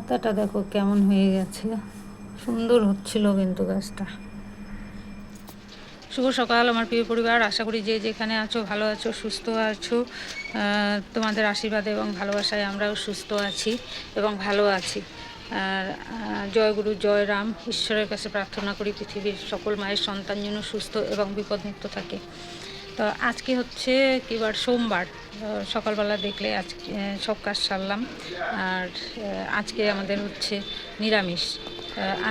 পাতাটা দেখো কেমন হয়ে গেছে। সুন্দর হচ্ছিল কিন্তু গাছটা। শুভ সকাল আমার প্রিয় পরিবার, আশা করি যে যেখানে আছো ভালো আছো, সুস্থ আছো। তোমাদের আশীর্বাদে এবং ভালোবাসায় আমরাও সুস্থ আছি এবং ভালো আছি। আর জয় গুরু, জয় রাম, ঈশ্বরের কাছে প্রার্থনা করি পৃথিবীর সকল মায়ের সন্তান যেন সুস্থ এবং বিপদমুক্ত থাকে। তো আজকে হচ্ছে কিবার সোমবার। সকালবেলা দেখলে আজকে সব কাজ সারলাম। আর আজকে আমাদের হচ্ছে নিরামিষ।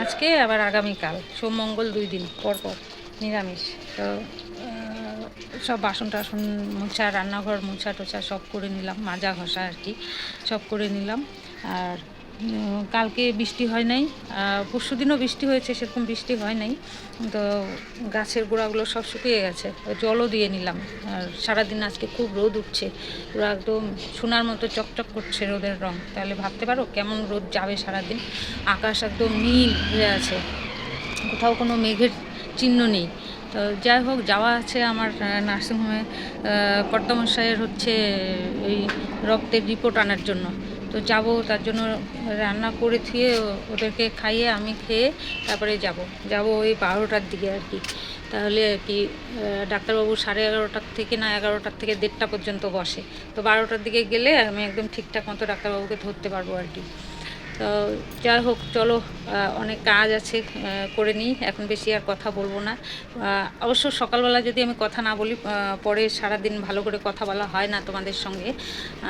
আজকে আবার আগামীকাল, সোম, মঙ্গল দুই দিন পর পর নিরামিষ। তো সব বাসন টাসন মোছা, রান্নাঘর মোছা টোছা সব করে নিলাম, মাজা ঘষা আর কি, সব করে নিলাম। আর কালকে বৃষ্টি হয় নাই পরশু দিনও বৃষ্টি হয়েছে, সেরকম বৃষ্টি হয় নাই। তো গাছের গোড়াগুলো সব শুকিয়ে গেছে জলও দিয়ে নিলাম। আর সারাদিন আজকে খুব রোদ উঠছে, পুরো একদম সোনার মতো চকচক করছে রোদের রং। তাহলে ভাবতে পারো কেমন রোদ যাবে সারাদিন? আকাশ একদম নীল হয়ে আছে, কোথাও কোনো মেঘের চিহ্ন নেই। তো যাই হোক, যাওয়া আছে আমার নার্সিংহোমে কর্তামশাইয়ের হচ্ছে এই রক্তের রিপোর্ট আনার জন্য। তো যাব, তার জন্য রান্না করে থুয়ে ওদেরকে খাইয়ে আমি খেয়ে তারপরে যাব। যাব ওই বারোটার দিকে আর কি। তাহলে আর কি ডাক্তারবাবু সাড়ে এগারোটার থেকে না এগারোটার থেকে দেড়টা পর্যন্ত বসে। তো বারোটার দিকে গেলে আমি একদম ঠিকঠাক মতো ডাক্তারবাবুকে ধরতে পারব আর কি। তো যাই হোক, চলো অনেক কাজ আছে করে নিই। এখন বেশি আর কথা বলব না। অবশ্য সকালবেলা যদি আমি কথা না বলি পরে সারাদিন ভালো করে কথা বলা হয় না তোমাদের সঙ্গে।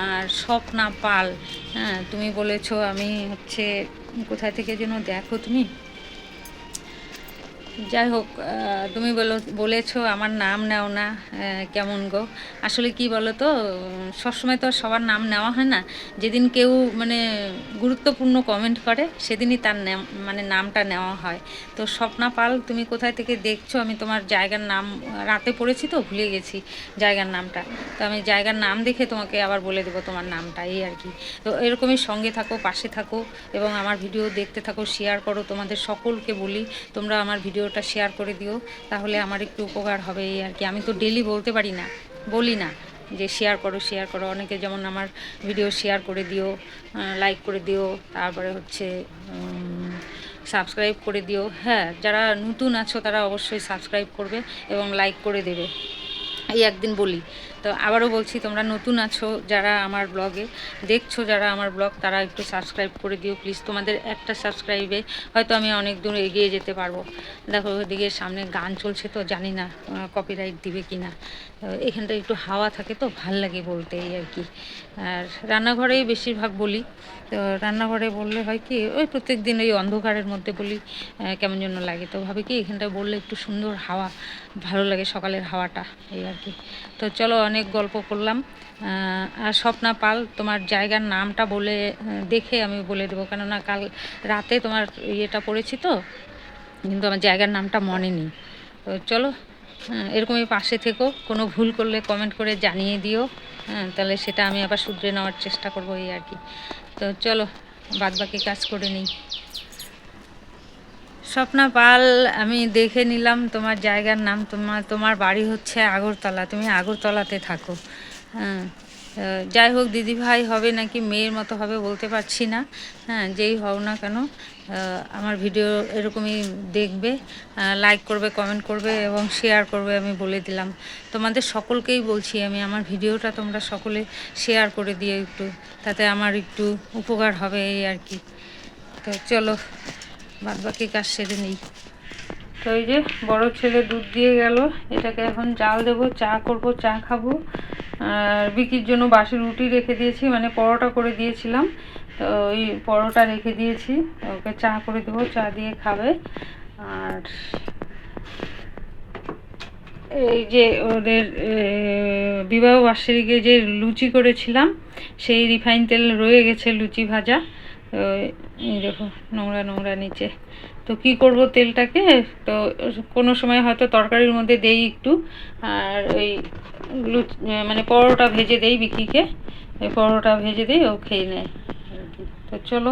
আর স্বপ্না পাল হ্যাঁ তুমি বলেছ আমি হচ্ছে, কোথায় থেকে যেন দেখো তুমি? যাই হোক তুমি বলো, বলেছ আমার নাম নেও না কেমন গো? আসলে কি বলো তো সবসময় তো সবার নাম নেওয়া হয় না। যেদিন কেউ মানে গুরুত্বপূর্ণ কমেন্ট করে, সেদিনই তার মানে নামটা নেওয়া হয়। তো স্বপ্না পাল, তুমি কোথায় থেকে দেখছ? আমি তোমার জায়গার নাম, রাতে পড়েছি তো, ভুলে গেছি জায়গার নামটা। তো আমি জায়গার নাম দেখে তোমাকে আবার বলে দেবো তোমার নামটা, এই আর কি। তো এরকমই সঙ্গে থাকো, পাশে থাকো এবং আমার ভিডিও দেখতে থাকো শেয়ার করো, তোমাদের সকলকে বলি, তোমরা আমার ভিডিওটা শেয়ার করে দিও, তাহলে আমার একটু উপকার হবে এই আর কি। আমি তো ডেলি বলতে পারি না, বলি না যে শেয়ার করো শেয়ার করো। অনেকে যেমন আমার ভিডিও শেয়ার করে দিও লাইক করে দিও, তারপরে হচ্ছে সাবস্ক্রাইব করে দিও। হ্যাঁ যারা নতুন আছো তারা অবশ্যই সাবস্ক্রাইব করবে এবং লাইক করে দেবে। এই একদিন বলি। তো আবারও বলছি, তোমরা নতুন আছো যারা আমার ব্লগে, দেখছ যারা আমার ব্লগ, তারা একটু সাবস্ক্রাইব করে দিও প্লিজ তোমাদের একটা সাবস্ক্রাইবে হয়তো আমি অনেক দূর এগিয়ে যেতে পারব। দেখো, ওদিকে সামনে গান চলছে তো, জানি না কপিরাইট দিবে কি না। এখানটা একটু হাওয়া থাকে তো, ভালো লাগে বলতে এই আর কি। আর রান্নাঘরেই বেশিরভাগ বলি। তো রান্নাঘরে বললে হয় কি, ওই প্রত্যেক দিন ওই অন্ধকারের মধ্যে বলি কেমন জন্য লাগে। তো ভাবি কি, এখানটায় বললে একটু সুন্দর হাওয়া, ভালো লাগে সকালের হাওয়াটা, এই আর কি। তো চলো অনেক গল্প করলাম। আর স্বপ্না পাল, তোমার জায়গার নামটা বলে দেখে আমি বলে দেবো। কেননা কাল রাতে তোমার ইয়েটা পড়েছি তো, কিন্তু আমার জায়গার নামটা মনে নেই। তো চলো এরকমই পাশে থেকো। কোনো ভুল করলে কমেন্ট করে জানিয়ে দিও। হ্যাঁ তাহলে সেটা আমি আবার শুধরে নেওয়ার চেষ্টা করব এই আর কি। তো চলো বাদ বাকি কাজ করে নিই। স্বপ্না পাল, আমি দেখে নিলাম তোমার জায়গার নাম। তোমার তোমার বাড়ি হচ্ছে আগরতলা, তুমি আগরতলাতে থাকো। হ্যাঁ যাই হোক, দিদি ভাই হবে নাকি মেয়ের মতো হবে বলতে পারছি না। হ্যাঁ যেই হও না কেন আমার ভিডিও এরকমই দেখবে লাইক করবে কমেন্ট করবে এবং শেয়ার করবে আমি বলে দিলাম। তোমাদের সকলকেই বলছি আমি, আমার ভিডিওটা তোমরা সকলে শেয়ার করে দিও একটু, তাতে আমার একটু উপকার হবে এই আর কি। তো চলো বাদ বাকি কাজ সেরে নেই। তো এই যে বড় ছেলে দুধ দিয়ে গেল, এটাকে এখন জাল দেবো, চা করব, চা খাব। আর বিকির জন্য বাসি রুটি রেখে দিয়েছি মানে পরোটা করে দিয়েছিলাম। তো ওই পরোটা রেখে দিয়েছি, ওকে চা করে দেবো, চা দিয়ে খাবে। আর এই যে ওদের বিবাহ বার্ষিকীকে যে লুচি করেছিলাম, সেই রিফাইন তেল রয়ে গেছে লুচি ভাজা। তো দেখো, নোংরা নোংরা নিচে। তো কি করব তেলটাকে? তো কোনো সময় হয়তো তরকারির মধ্যে দেই একটু, আর ওই মানে পরোটা ভেজে দেই বিকিকে। পরোটা ভেজে দিই, ও খেয়ে নেয়। তো চলো।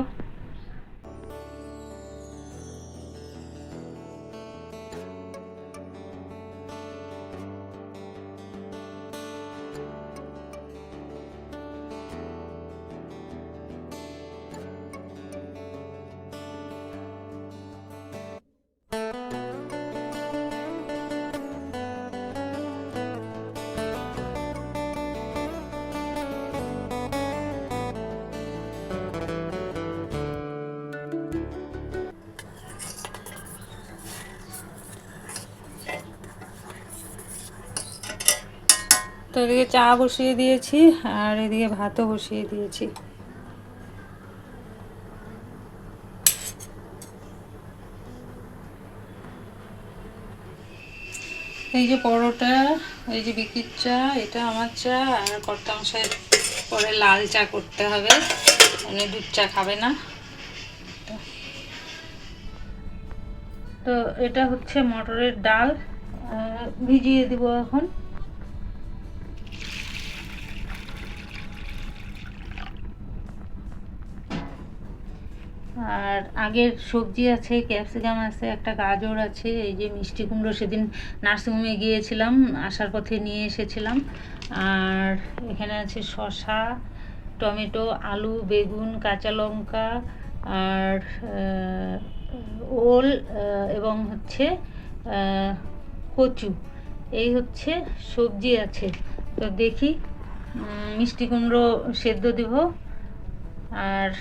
তো এদিকে চা বসিয়ে দিয়েছি, আর এদিকে ভাতও বসিয়ে দিয়েছি। এই যে পরোটা, এই যে বিকির চা, এটা আমার চা, আর কর্তামশাই পরে লাল চা করতে হবে, উনি দুধ চা খাবে না। তো এটা হচ্ছে মটরের ডাল ভিজিয়ে দিব এখন। আর আগের সবজি আছে, ক্যাপসিকাম আছে, একটা গাজর আছে, এই যে মিষ্টি কুমড়ো সেদিন নার্সিংহোমে গিয়েছিলাম, আসার পথে নিয়ে এসেছিলাম। আর এখানে আছে শসা, টমেটো, আলু, বেগুন, কাঁচা লঙ্কা, আর ওল এবং হচ্ছে কচু। এই হচ্ছে সবজি আছে। তো দেখি মিষ্টি কুমড়ো সেদ্ধ দিব। আর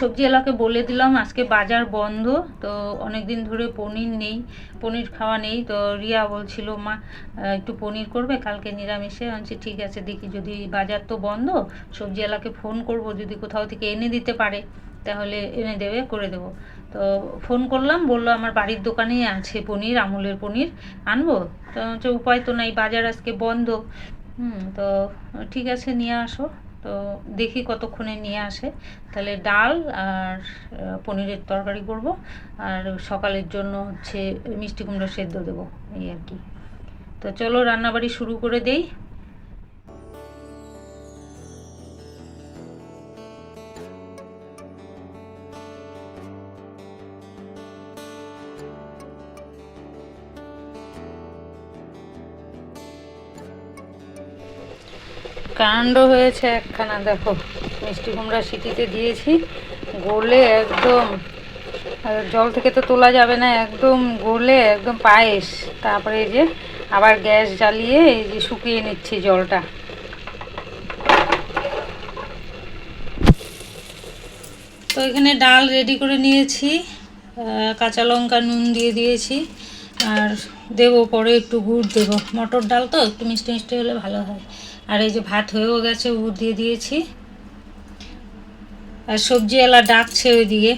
সবজিওয়ালাকে বলে দিলাম আজকে বাজার বন্ধ তো অনেক দিন ধরে পনির নেই পনির খাওয়া নেই তো রিয়া বলছিল মা একটু পনির করবে কালকে নিরামিষে। বলছি, ঠিক আছে দেখি যদি বাজার তো বন্ধ সবজিওয়ালাকে ফোন করব যদি কোথাও থেকে এনে দিতে পারে তাহলে এনে দেবে করে দেবো। তো ফোন করলাম বলল আমার বাড়ির দোকানেই আছে পনির আমুলের পনির আনব? তো বলছি, উপায় তো নাই বাজার আজকে বন্ধ। হুম তো ঠিক আছে নিয়ে আসো। তো দেখি কতক্ষণে নিয়ে আসে। তাহলে ডাল আর পনিরের তরকারি করব। আর সকালের জন্য হচ্ছে মিষ্টি কুমড়ো সেদ্ধ দেবো, এই আর কি। তো চলো রান্নাবাড়ি শুরু করে দেই। কাণ্ড হয়েছে একখানা, দেখো, মিষ্টি কুমড়া সিটিতে দিয়েছি, গলে একদম জল থেকে তো তোলা যাবে না, একদম গলে একদম পায়েস, তারপরে এই যে আবার গ্যাস জ্বালিয়ে এই যে শুকিয়ে নিচ্ছি জলটা। তো এখানে ডাল রেডি করে নিয়েছি কাঁচা লঙ্কা নুন দিয়ে দিয়েছি, আর দেবো পরে একটু গুড় দেবো। মটর ডাল তো একটু মিষ্টি মিষ্টি হলে ভালো হয়। আর এই যে ভাত হয়েও গেছে গুড় দিয়ে দিয়েছি। আর সবজিওয়ালা ডাকছে ওইদিকে।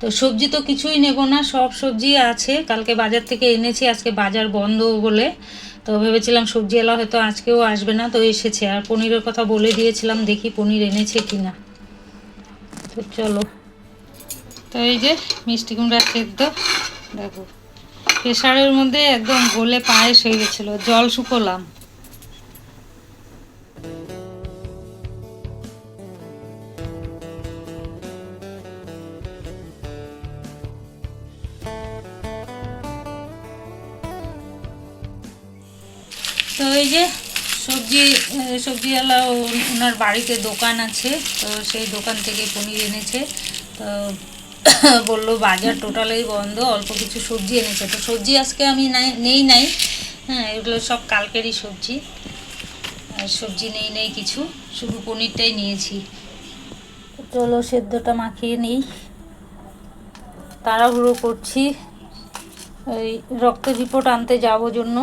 তো সবজি তো কিছুই নেব না, সব সবজি আছে। কালকে বাজার থেকে এনেছি, আজকে বাজার বন্ধ বলে। তো ভেবেছিলাম সবজিওয়ালা হয়তো আজকেও আসবে না, তো এসেছে। আর পনিরের কথা বলে দিয়েছিলাম, দেখি পনির এনেছে কি না তো চলো। তো এই যে মিষ্টি কুমড়া সেদ্ধ। দেখো প্রেশারের মধ্যে একদম গলে পায়েস হয়ে গেছিল, জল শুকোলাম। যে সবজি সবজিওয়ালা ওনার বাড়িতে দোকান আছে, তো সেই দোকান থেকে পনির এনেছে। তো বলল, বাজার টোটালেই বন্ধ, অল্প কিছু সবজি এনেছে। তো সবজি আজকে আমি নাই, নেই হ্যাঁ এগুলো সব কালকেরই সবজি। আর সবজি নেই নেই কিছু, শুধু পনিরটাই নিয়েছি। চলো, সেদ্ধটা মাখিয়ে নিই। তাড়াহুড়ো করছি। ওই রক্ত রিপোর্ট আনতে যাব জন্য।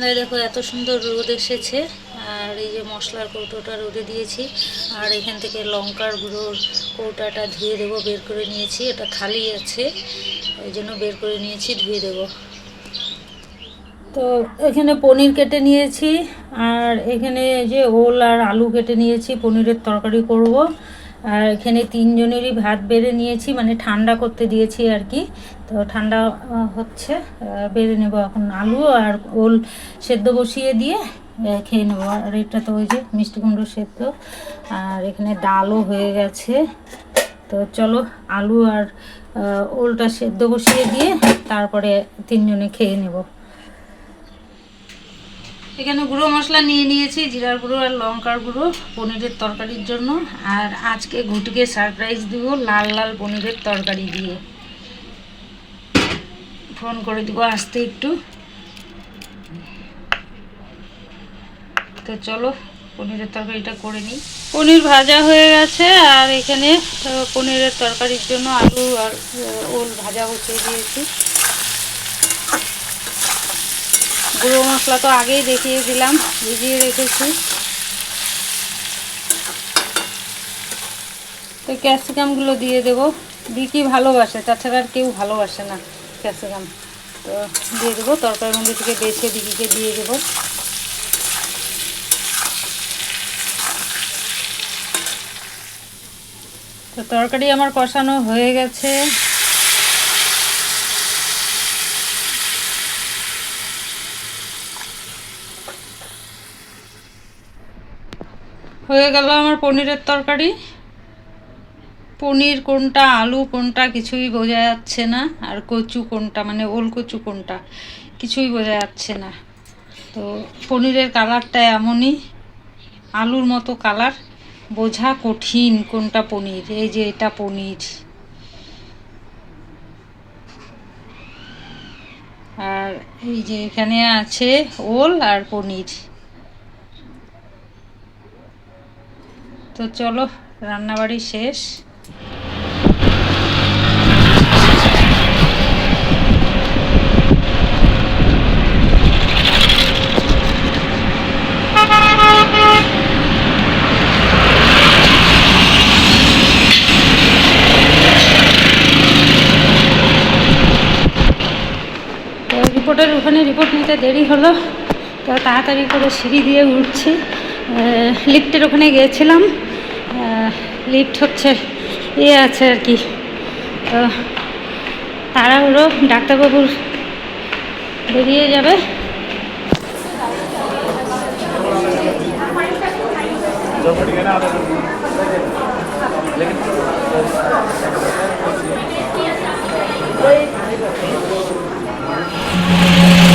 বারান্দায় দেখো এত সুন্দর রোদ এসেছে, আর এই যে মশলার কৌটোটা রোদে দিয়েছি, আর এখান থেকে লঙ্কার গুঁড়োর কৌটাটা ধুয়ে দেবো, বের করে নিয়েছি, এটা খালি আছে ওই জন্য বের করে নিয়েছি, ধুয়ে দেবো। তো এখানে পনির কেটে নিয়েছি, আর এখানে যে ওল আর আলু কেটে নিয়েছি, পনিরের তরকারি করব। আর এখানে তিনজনেরই ভাত বেড়ে নিয়েছি মানে ঠান্ডা করতে দিয়েছি আর কি। তো ঠান্ডা হচ্ছে বেড়ে নেব এখন আলু আর ওল সেদ্ধ বসিয়ে দিয়ে খেয়ে নেব। আর এটা তো ওই যে মিষ্টি কুমড়ো সেদ্ধ। আর এখানে ডালও হয়ে গেছে। তো চলো আলু আর ওলটা সেদ্ধ বসিয়ে দিয়ে, তারপরে তিনজনে খেয়ে নেব। এখানে গুঁড়ো মশলা নিয়ে নিয়েছি, জিরার গুঁড়ো আর লঙ্কার গুঁড়ো, পনিরের তরকারির জন্য। আর আজকে ঘুটিকে সারপ্রাইজ দিব লাল লাল পনিরের তরকারি দিয়ে। ফোন করে দিব আসতে একটু। তো চলো, পনিরের তরকারিটা করে নিই। পনির ভাজা হয়ে গেছে, আর এখানে পনিরের তরকারির জন্য আলু আর ওল ভাজা বসিয়ে দিয়েছি। গুঁড়ো মশলা তো আগেই দেখিয়ে দিলাম, ভিজিয়ে রেখেছি। তো ক্যাপসিকামগুলো দিয়ে দেবো। দিকি ভালোবাসে, তাছাড়া আর কেউ ভালোবাসে না ক্যাপসিকাম। তো দিয়ে দেবো তরকারি মধ্যে থেকে বেছে দিকিকে দিয়ে দেবো। তো তরকারি আমার কষানো হয়ে গেছে। হয়ে গেল আমার পনিরের তরকারি। পনির কোনটা, আলু কোনটা কিছুই বোঝা যাচ্ছে না, আর কচু কোনটা মানে ওল কচু কোনটা কিছুই বোঝা যাচ্ছে না। তো পনিরের কালারটা এমনই, আলুর মতো কালার, বোঝা কঠিন কোনটা পনির, এই যে এটা পনির। আর এই যে এখানে আছে ওল আর পনির। তো চলো, রান্নাবাড়ি শেষ। রিপোর্টের ওখানে রিপোর্ট নিতে দেরি হলো, তো তাড়াতাড়ি করে সিঁড়ি দিয়ে উঠছি। লিফটের ওখানে গিয়েছিলাম। লিফট হচ্ছে ইয়ে আছে আর কি। তো তাড়াহুড়ো ডাক্তারবাবুর বেরিয়ে যাবে। বলেছিলাম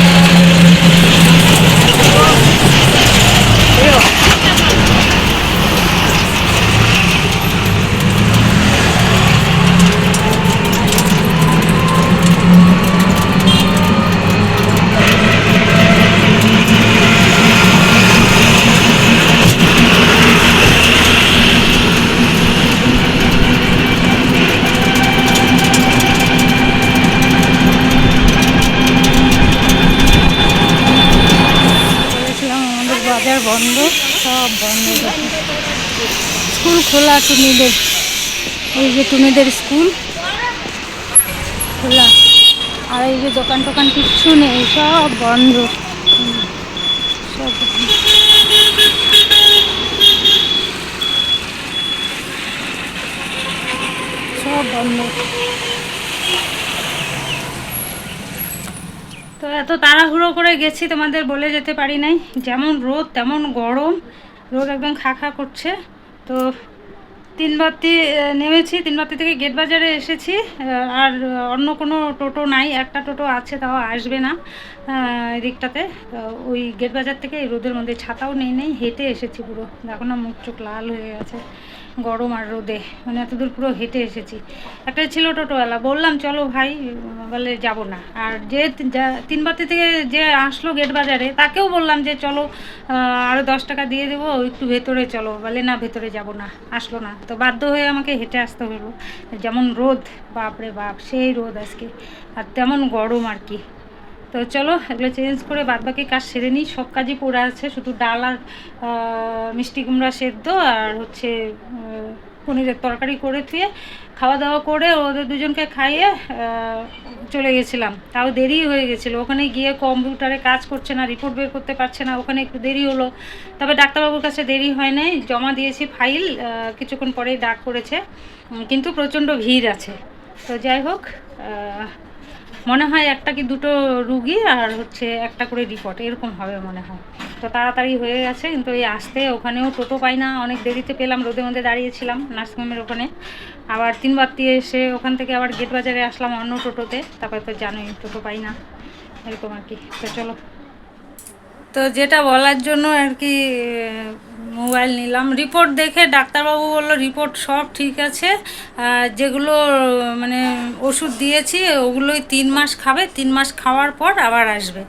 টুনিদের এই যে টুনিদের স্কুল খোলা। আর এই যে দোকান টোকান কিচ্ছু নেই, সব বন্ধ। সব বন্ধ। তো এত তাড়াহুড়ো করে গেছি, তোমাদের বলে যেতে পারি নাই। যেমন রোদ, তেমন গরম। রোদ একদম খা খা করছে। তো তিন বাতি নেমেছি তিন বাতি থেকে গেট বাজারে এসেছি আর অন্য কোনো টোটো নাই, একটা টোটো আছে, তাও আসবে না এদিকটাতে। ওই গেট বাজার থেকে রোদের মধ্যে ছাতাও নেই নেই, হেঁটে এসেছি পুরো। দেখো না মুখ চোখ লাল হয়ে গেছে। গরম আর রোদে। মানে এতদূর পুরো হেঁটে এসেছি। একটা ছিল টোটোওয়ালা। বললাম, চলো ভাই, বলে যাব না। আর যে তি- যা- তিন বাতি থেকে যে আসলো গেট বাজারে, তাকেও বললাম যে, চলো আরও দশ টাকা দিয়ে দেবো, একটু ভেতরে চলো। বলে, না, ভেতরে যাব না, আসলো না। তো বাধ্য হয়ে আমাকে হেঁটে আসতে হলো যেমন রোদ, বাপরে বাপ, সেই রোদ আজকে। আর তেমন গরম আর কি। তো চলো, এগুলো চেঞ্জ করে বাদবাকি কাজ সেরে নিই। সব কাজই পড়ে আছে, শুধু ডাল আর মিষ্টি কুমড়া সেদ্ধ আর হচ্ছে পনিরের তরকারি করে থুয়ে খাওয়া দাওয়া করে ওদের দুজনকে খাইয়ে চলে গেছিলাম। তাও দেরি হয়ে গেছিল। ওখানে গিয়ে কম্পিউটারে কাজ করছে না রিপোর্ট বের করতে পারছে না, ওখানে একটু দেরি হলো। তবে ডাক্তারবাবুর কাছে দেরি হয় নাই, জমা দিয়েছি ফাইল কিছুক্ষণ পরেই ডাক করেছে। কিন্তু প্রচণ্ড ভিড় আছে। তো যাই হোক মনে হয় একটা কি দুটো রুগী আর হচ্ছে একটা করে রিপোর্ট এরকম হবে মনে হয়। তো তাড়াতাড়ি হয়ে গেছে, কিন্তু এই আসতে ওখানেও টোটো পাই না, অনেক দেরিতে পেলাম রোদের মধ্যে দাঁড়িয়েছিলাম নার্সিংহোমের ওখানে। আবার তিন বাত্তি এসে ওখান থেকে আবার গেট বাজারে আসলাম অন্য টোটোতে, তারপরে তো জানোই টোটো পাই না, এরকম আর কি। তো চলো। তো যেটা বলার জন্য আর কি, মোবাইল নিলাম। রিপোর্ট দেখে ডাক্তারবাবু বলল, রিপোর্ট সব ঠিক আছে। যেগুলো মানে ওষুধ দিয়েছি, ওগুলোই তিন মাস খাবে। তিন মাস খাওয়ার পর আবার আসবে।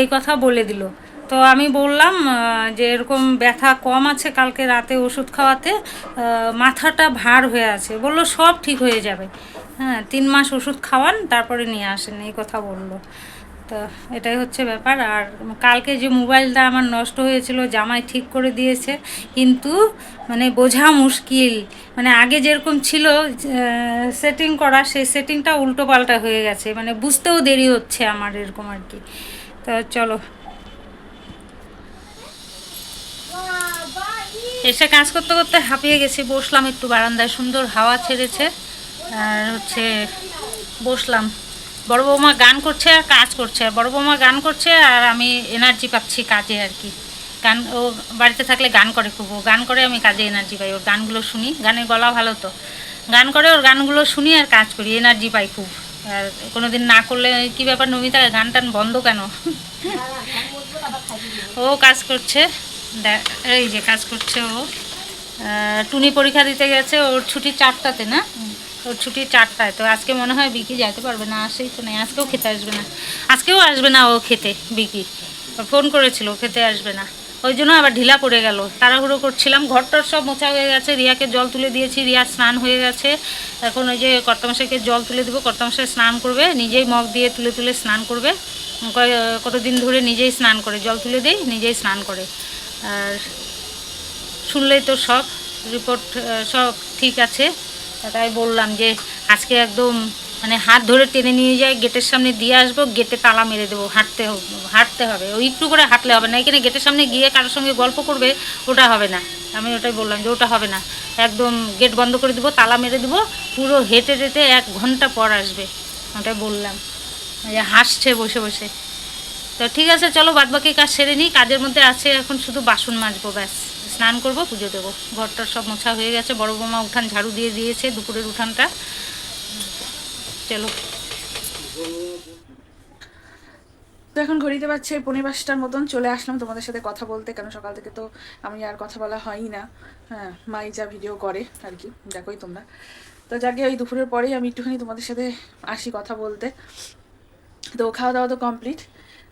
এই কথা বলে দিল। তো আমি বললাম যে এরকম ব্যথা কম আছে কালকে রাতে ওষুধ খাওয়াতে মাথাটা ভার হয়ে আছে। বলল, সব ঠিক হয়ে যাবে। হ্যাঁ তিন মাস ওষুধ খাওয়ান, তারপরে নিয়ে আসেন, এই কথা বলল। তো এটাই হচ্ছে ব্যাপার। আর কালকে যে মোবাইলটা আমার নষ্ট হয়েছিল, জামাই ঠিক করে দিয়েছে, কিন্তু মানে বোঝা মুশকিল। মানে আগে যেরকম ছিল সেটিং করা, সেই সেটিংটা উল্টো পাল্টা হয়ে গেছে। মানে বুঝতেও দেরি হচ্ছে আমার এরকম আর কি। তো চলো। এসে কাজ করতে করতে হাঁপিয়ে গেছি। বসলাম একটু বারান্দায়। সুন্দর হাওয়া ছেড়েছে। আর হচ্ছে বসলাম। বড় বৌমা গান করছে আর কাজ করছে। বড় বৌমা গান করছে আর আমি এনার্জি পাচ্ছি কাজে আর কি। গান, ও বাড়িতে থাকলে গান করে খুব। গান করে আমি কাজে এনার্জি পাই। ওর গানগুলো শুনি। গানের গলা ভালো তো। গান করে, ওর গানগুলো শুনি আর কাজ করি। এনার্জি পাই খুব। আর কোনো দিন না করলে কি ব্যাপার নমিতা, গান টান বন্ধ কেন? ও কাজ করছে। এই যে কাজ করছে ও। টুনি পরীক্ষা দিতে গেছে। ওর ছুটি চারটাতে না? ওর ছুটি চারটায়, তো আজকে মনে হয় বিকি যাইতে পারবে না, আসেই তো নেই, আজকেও খেতে আসবে না। আজকেও আসবে না ও খেতে, বিকি। ফোন করেছিল খেতে আসবে না। ওই জন্য আবার ঢিলা পড়ে গেল। তাড়াহুড়ো করছিলাম, ঘরটার সব মোছা হয়ে গেছে, রিয়াকে জল তুলে দিয়েছি, রিয়া স্নান হয়ে গেছে। এখন ওই যে কর্তামশাইকে জল তুলে দেবো, কর্তামশাই স্নান করবে, নিজেই মগ দিয়ে তুলে তুলে স্নান করবে। কতদিন ধরে নিজেই স্নান করে, জল তুলে দেই, নিজেই স্নান করে। আর শুনলেই তো সব, রিপোর্ট সব ঠিক আছে। তাই বললাম যে আজকে একদম মানে হাত ধরে টেনে নিয়ে যাই, গেটের সামনে দিয়ে আসব, গেটে তালা মেরে দেবো, হাঁটতে হাঁটতে হবে। ওই একটু করে হাঁটলে হবে না, এখানে গেটের সামনে গিয়ে কারোর সঙ্গে গল্প করবে, ওটা হবে না। আমি ওটাই বললাম যে ওটা হবে না। একদম গেট বন্ধ করে দেবো, তালা মেরে দেবো, পুরো হেঁটে হেঁটে এক ঘণ্টা পর আসবে। ওটাই বললাম। যে হাসছে বসে বসে। তো ঠিক আছে, চলো বাদবাকি কাজ সেরে নিই, কাজের মধ্যে আছে, এখন শুধু বাসন মাজবো, ব্যাস। স্নান করব, পুজো দেবো। ঘরটার সব মোছা হয়ে গেছে, বড় বৌমা উঠান ঝাড়ু দিয়ে দিয়েছে দুপুরের উঠানটা। চলো। তো এখন ঘড়িতে পাচ্ছে পনেরো পাঁচটার মতন, চলে আসলাম তোমাদের সাথে কথা বলতে কেন সকাল থেকে তো আমি আর কথা বলা হয়ই না। হ্যাঁ মাই যা ভিডিও করে আর কি, দেখোই তোমরা। তো যাকে ওই দুপুরের পরেই আমি একটুখানি তোমাদের সাথে আসি কথা বলতে। তো খাওয়া দাওয়া তো কমপ্লিট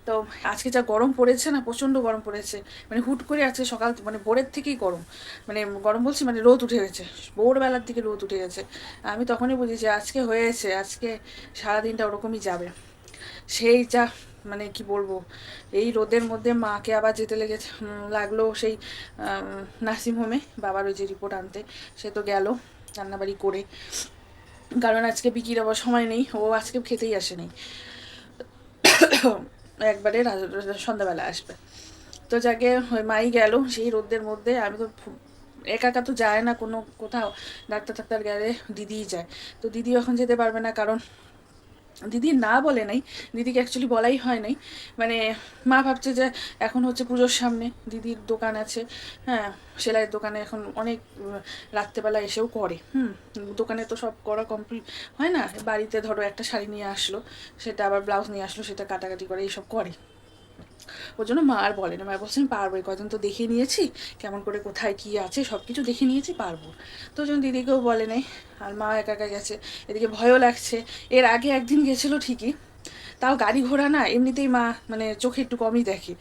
তো আজকে যা গরম পড়েছে না, প্রচণ্ড গরম পড়েছে। মানে হুট করে আজকে সকাল মানে ভোরের থেকেই গরম। মানে গরম বলছি মানে রোদ উঠে গেছে। ভোরবেলার দিকে রোদ উঠে গেছে। আমি তখনই বুঝি যে আজকে হয়েছে, আজকে সারাদিনটা ওরকমই যাবে। সেই যা মানে কি বলব, এই রোদের মধ্যে মাকে আবার যেতে লেগেছে লাগল সেই নার্সিংহোমে। বাবার ওই যে রিপোর্ট আনতে, সে তো গেল রান্নাবাড়ি করে। কারণ আজকে বিকির আবার সময় নেই, ও আজকে খেতেই আসেনি। একবারে সন্ধ্যাবেলা আসবে। তো যাকে ওই মাই গেল, সেই রোদের মধ্যে আমি তো একা একা তো যায় না, কোনো কোথাও ডাক্তার টাক্তার গেলে দিদিই যায়। তো দিদি এখন যেতে পারবে না কারণ দিদি না বলে নাই, দিদিকে অ্যাকচুয়ালি বলাই হয় নাই। মানে মা ভাবছে যে এখন হচ্ছে পুজোর সামনে দিদির দোকান আছে হ্যাঁ সেলাইয়ের দোকানে এখন অনেক রাত্রেবেলা এসেও করে, হুম, দোকানে তো সব করা কমপ্লিট হয় না? বাড়িতে ধরো একটা শাড়ি নিয়ে আসলো, সেটা আবার ব্লাউজ নিয়ে আসলো, সেটা কাটাকাটি করে, এইসব করে। ওর জন্য মা আর বলে না। মা বলছেন পারব এই কদিন তো দেখে নিয়েছি, কেমন করে কোথায় কী আছে সব কিছু দেখে নিয়েছি, পারব। তো ওই জন্য দিদিকেও বলে নেই, আর মা একা একা গেছে। এদিকে ভয়ও লাগছে। এর আগে একদিন গেছিল ঠিকই, তাও গাড়ি ঘোড়া না, এমনিতেই মা মানে চোখে একটু কমই দেখে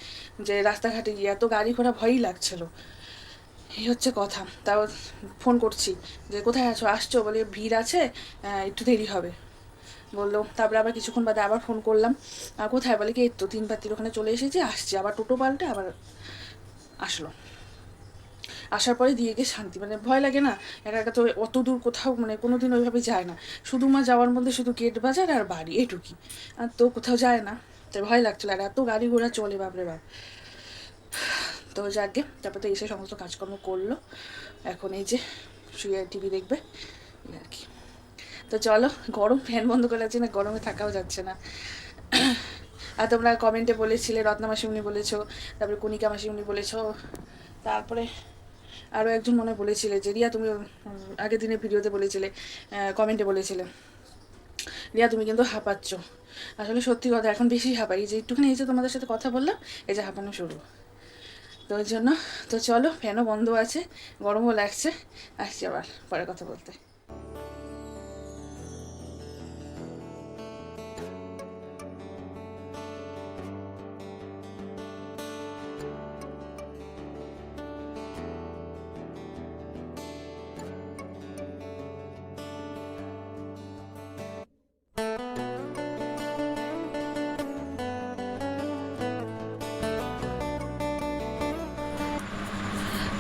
যে রাস্তাঘাটে গিয়ে, এত গাড়ি ঘোড়া ভয়ই লাগছিল। এই হচ্ছে কথা। তাও ফোন করছি যে, কোথায় আছো? আসছো? বলে, ভিড় আছে একটু দেরি হবে। বলল, তারপরে আবার কিছুক্ষণ বাদে আবার ফোন করলাম। আর কোথায়? বলে কি, এই তো তিন পাতির ওখানে চলে এসেছি, আসছি। আবার টোটো পাল্টে আবার আসলো। আসার পরে দিয়ে গিয়ে শান্তি। মানে ভয় লাগে না? একা একা তো অত দূর কোথাও মানে কোনো দিন ওইভাবে যায় না। শুধু মা যাওয়ার মধ্যে শুধু গেট বাজার আর বাড়ি এইটুকুই আর তো কোথাও যায় না। তাই ভয় লাগছিল। আর এত গাড়ি ঘোড়া চলে, বাপরে বাপ। তো যাকে তারপর তো এসে সমস্ত কাজকর্ম করল। এখন এই যে শুয়ে টিভি দেখবে আর কি। তো চলো, গরম ফ্যান বন্ধ করে আছে না, গরমে থাকাও যাচ্ছে না। আর তোমরা কমেন্টে বলেছিলে, রত্না মাসিমনি বলেছ, তারপরে কণিকা মাসিমনি বলেছ, তারপরে আরও একজন মনে বলেছিলে, যে রিয়া তুমি আগের দিনের ভিডিওতে বলেছিলে কমেন্টে বলেছিলে, রিয়া তুমি কিন্তু হাঁপাচ্ছ। আসলে সত্যি কথা, এখন বেশি হাঁপাই যে একটুখানি এই যে তোমাদের সাথে কথা বললাম, এই যে হাঁপানো শুরু। তো ওই জন্য, তো চলো, ফ্যানও বন্ধ আছে, গরমও লাগছে, আসছি আবার পরে কথা বলতে।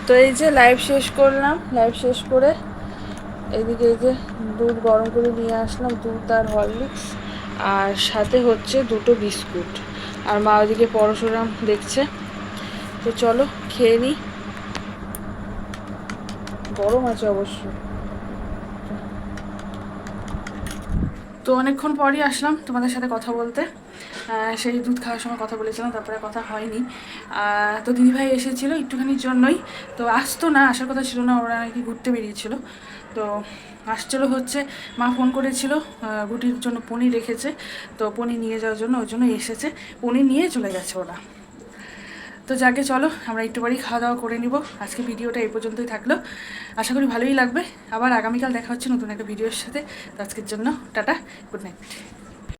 তো এই যে লাইভ শেষ করলাম লাইভ শেষ করে এইদিকে এই যে দুধ গরম করে নিয়ে আসলাম, দুধ আর হরলিক্স আর সাথে হচ্ছে দুটো বিস্কুট। আর মা ওইদিকে পরশুরাম দেখছে। তো চলো খেয়ে নিই গরম আছে অবশ্য। তো অনেকক্ষণ পরই আসলাম তোমাদের সাথে কথা বলতে। সেই দুধ খাওয়ার সময় কথা বলেছিলাম, তারপরে কথা হয়নি। তো দিদিভাই এসেছিল একটুখানির জন্যই। তো আসতো না, আসার কথা ছিল না, ওরা নাকি ঘুরতে বেরিয়েছিল। তো আসছিল হচ্ছে, মা ফোন করেছিল গুটির জন্য পনির রেখেছে। তো পনির নিয়ে যাওয়ার জন্য ওই জন্য এসেছে। পনির নিয়ে চলে গেছে ওরা। তো যাকে চলো, আমরা একটু বাড়ি খাওয়া দাওয়া করে নিব। আজকে ভিডিওটা এই পর্যন্তই থাকল। আশা করি ভালোই লাগবে। আবার আগামীকাল দেখা হচ্ছে নতুন একটা ভিডিওর সাথে। তো আজকের জন্য টাটা, গুড নাইট।